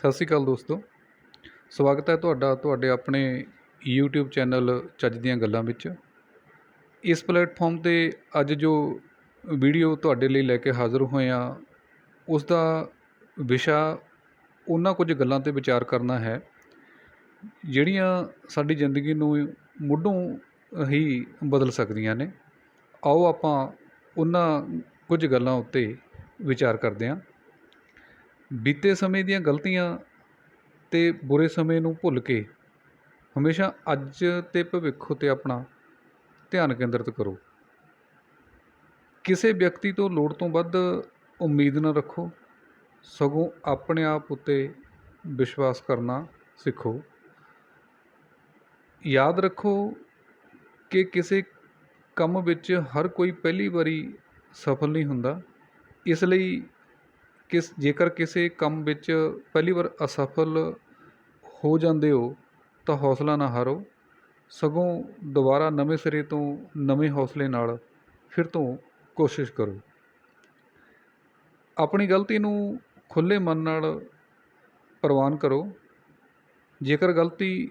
ਸਤਿ ਸ਼੍ਰੀ ਅਕਾਲ ਦੋਸਤੋ। ਸਵਾਗਤ ਹੈ ਤੁਹਾਡਾ, ਤੁਹਾਡੇ ਆਪਣੇ YouTube ਚੈਨਲ ਚੱਜ ਦੀਆਂ ਗੱਲਾਂ ਵਿੱਚ। ਇਸ ਪਲੇਟਫਾਰਮ 'ਤੇ ਅੱਜ ਜੋ ਵੀਡੀਓ ਤੁਹਾਡੇ ਲਈ ਲੈ ਕੇ ਹਾਜ਼ਰ ਹੋਏ ਹਾਂ ਉਸ ਦਾ ਵਿਸ਼ਾ ਉਹਨਾਂ ਕੁਝ ਗੱਲਾਂ 'ਤੇ ਵਿਚਾਰ ਕਰਨਾ ਹੈ, ਜਿਹੜੀਆਂ ਸਾਡੀ ਜ਼ਿੰਦਗੀ ਨੂੰ ਮੁੱਢੋਂ ਹੀ ਬਦਲ ਸਕਦੀਆਂ ਨੇ। ਆਓ ਆਪਾਂ ਉਹਨਾਂ ਕੁਝ ਗੱਲਾਂ ਉੱਤੇ ਵਿਚਾਰ ਕਰਦੇ ਹਾਂ। ਬੀਤੇ ਸਮੇਂ ਦੀਆਂ ਗਲਤੀਆਂ ਅਤੇ ਬੁਰੇ ਸਮੇਂ ਨੂੰ ਭੁੱਲ ਕੇ ਹਮੇਸ਼ਾ ਅੱਜ ਅਤੇ ਭਵਿੱਖ ਉੱਤੇ ਆਪਣਾ ਧਿਆਨ ਕੇਂਦਰਿਤ ਕਰੋ। ਕਿਸੇ ਵਿਅਕਤੀ ਤੋਂ ਲੋੜ ਤੋਂ ਵੱਧ ਉਮੀਦ ਨਾ ਰੱਖੋ। ਸਗੋਂ ਆਪਣੇ ਆਪ ਉੱਤੇ ਵਿਸ਼ਵਾਸ ਕਰਨਾ ਸਿੱਖੋ। ਯਾਦ ਰੱਖੋ ਕਿ ਕਿਸੇ ਕੰਮ ਵਿੱਚ ਹਰ ਕੋਈ ਪਹਿਲੀ ਵਾਰੀ ਸਫਲ ਨਹੀਂ ਹੁੰਦਾ। ਇਸ ਲਈ ਕਿਸ, ਜੇਕਰ ਕਿਸੇ ਕੰਮ ਵਿੱਚ ਪਹਿਲੀ ਵਾਰ ਅਸਫਲ ਹੋ ਜਾਂਦੇ ਹੋ, ਤਾਂ ਹੌਸਲਾ ਨਾ ਹਾਰੋ। ਸਗੋਂ ਦੁਬਾਰਾ ਨਵੇਂ ਸਿਰੇ ਤੋਂ ਨਵੇਂ ਹੌਸਲੇ ਨਾਲ ਫਿਰ ਤੋਂ ਕੋਸ਼ਿਸ਼ ਕਰੋ। ਆਪਣੀ ਗਲਤੀ ਨੂੰ ਖੁੱਲ੍ਹੇ ਮਨ ਨਾਲ ਪ੍ਰਵਾਨ ਕਰੋ। ਜੇਕਰ ਗਲਤੀ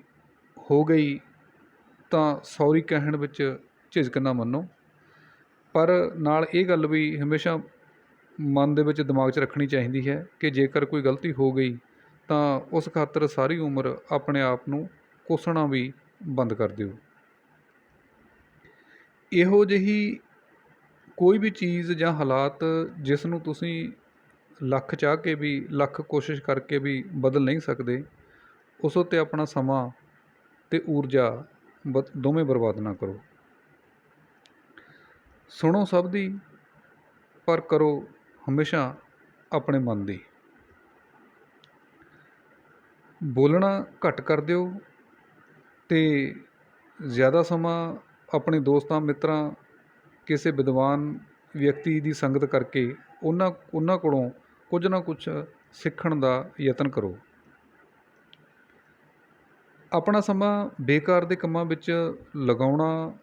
ਹੋ ਗਈ, ਤਾਂ ਸੌਰੀ ਕਹਿਣ ਵਿੱਚ ਝਿਜਕ ਨਾ ਮੰਨੋ। ਪਰ ਨਾਲ ਇਹ ਗੱਲ ਵੀ ਹਮੇਸ਼ਾ ਮਨ ਦੇ ਵਿੱਚ ਦਿਮਾਗ 'ਚ ਰੱਖਣੀ ਚਾਹੀਦੀ ਹੈ ਕਿ ਜੇਕਰ ਕੋਈ ਗਲਤੀ ਹੋ ਗਈ, ਤਾਂ ਉਸ ਖਾਤਰ ਸਾਰੀ ਉਮਰ ਆਪਣੇ ਆਪ ਨੂੰ ਕੋਸਣਾ ਵੀ ਬੰਦ ਕਰ ਦਿਓ। ਇਹੋ ਜਿਹੀ ਕੋਈ ਵੀ ਚੀਜ਼ ਜਾਂ ਹਾਲਾਤ ਜਿਸ ਨੂੰ ਤੁਸੀਂ ਲੱਖ ਚਾਹ ਕੇ ਵੀ, ਲੱਖ ਕੋਸ਼ਿਸ਼ ਕਰਕੇ ਵੀ ਬਦਲ ਨਹੀਂ ਸਕਦੇ, ਉਸ ਉੱਤੇ ਆਪਣਾ ਸਮਾਂ ਅਤੇ ਊਰਜਾ ਬ, ਦੋਵੇਂ ਬਰਬਾਦ ਨਾ ਕਰੋ। ਸੁਣੋ ਸਭ ਦੀ, ਪਰ ਕਰੋ ਹਮੇਸ਼ਾ ਆਪਣੇ ਮਨ ਦੀ। ਬੋਲਣਾ ਘੱਟ ਕਰ ਦਿਓ ਅਤੇ ਜ਼ਿਆਦਾ ਸਮਾਂ ਆਪਣੇ ਦੋਸਤਾਂ, ਮਿੱਤਰਾਂ, ਕਿਸੇ ਵਿਦਵਾਨ ਵਿਅਕਤੀ ਦੀ ਸੰਗਤ ਕਰਕੇ ਉਹਨਾਂ ਉਹਨਾਂ ਕੋਲੋਂ ਕੁਝ ਨਾ ਕੁਝ ਸਿੱਖਣ ਦਾ ਯਤਨ ਕਰੋ। ਆਪਣਾ ਸਮਾਂ ਬੇਕਾਰ ਦੇ ਕੰਮਾਂ ਵਿੱਚ ਲਗਾਉਣਾ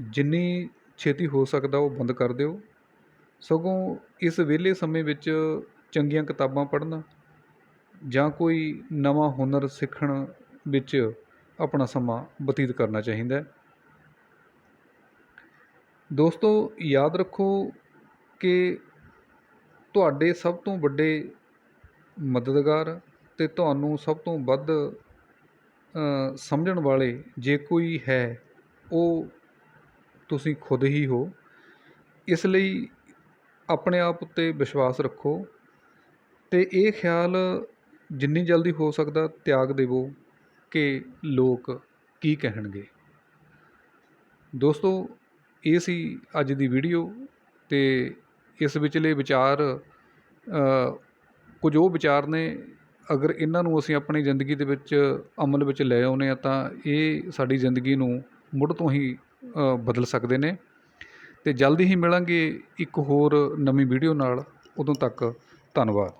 ਜਿੰਨੀ ਛੇਤੀ ਹੋ ਸਕਦਾ ਉਹ ਬੰਦ ਕਰ ਦਿਓ। ਸਗੋਂ ਇਸ ਵਿਹਲੇ ਸਮੇਂ ਵਿੱਚ ਚੰਗੀਆਂ ਕਿਤਾਬਾਂ ਪੜ੍ਹਨ ਜਾਂ ਕੋਈ ਨਵਾਂ ਹੁਨਰ ਸਿੱਖਣ ਵਿੱਚ ਆਪਣਾ ਸਮਾਂ ਬਤੀਤ ਕਰਨਾ ਚਾਹੀਦਾ ਹੈ। ਦੋਸਤੋ, ਯਾਦ ਰੱਖੋ ਕਿ ਤੁਹਾਡੇ ਸਭ ਤੋਂ ਵੱਡੇ ਮਦਦਗਾਰ ਅਤੇ ਤੁਹਾਨੂੰ ਸਭ ਤੋਂ ਵੱਧ ਸਮਝਣ ਵਾਲੇ ਜੇ ਕੋਈ ਹੈ, ਉਹ ਤੁਸੀਂ ਖੁਦ ਹੀ ਹੋ। ਇਸ ਲਈ ਆਪਣੇ ਆਪ ਉੱਤੇ ਵਿਸ਼ਵਾਸ ਰੱਖੋ ਅਤੇ ਇਹ ਖਿਆਲ ਜਿੰਨੀ ਜਲਦੀ ਹੋ ਸਕਦਾ ਤਿਆਗ ਦੇਵੋ ਕਿ ਲੋਕ ਕੀ ਕਹਿਣਗੇ। ਦੋਸਤੋ, ਇਹ ਸੀ ਅੱਜ ਦੀ ਵੀਡੀਓ ਅਤੇ ਇਸ ਵਿਚਲੇ ਵਿਚਾਰ ਕੁਝ ਉਹ ਵਿਚਾਰ ਨੇ, ਅਗਰ ਇਹਨਾਂ ਨੂੰ ਅਸੀਂ ਆਪਣੀ ਜ਼ਿੰਦਗੀ ਦੇ ਵਿੱਚ ਅਮਲ ਵਿੱਚ ਲੈ ਆਉਂਦੇ ਹਾਂ ਤਾਂ ਇਹ ਸਾਡੀ ਜ਼ਿੰਦਗੀ ਨੂੰ ਮੁੱਢ ਤੋਂ ਹੀ ਬਦਲ ਸਕਦੇ ਨੇ। ਅਤੇ ਜਲਦੀ ਹੀ ਮਿਲਾਂਗੇ ਇੱਕ ਹੋਰ ਨਵੀਂ ਵੀਡੀਓ ਨਾਲ। ਉਦੋਂ ਤੱਕ ਧੰਨਵਾਦ।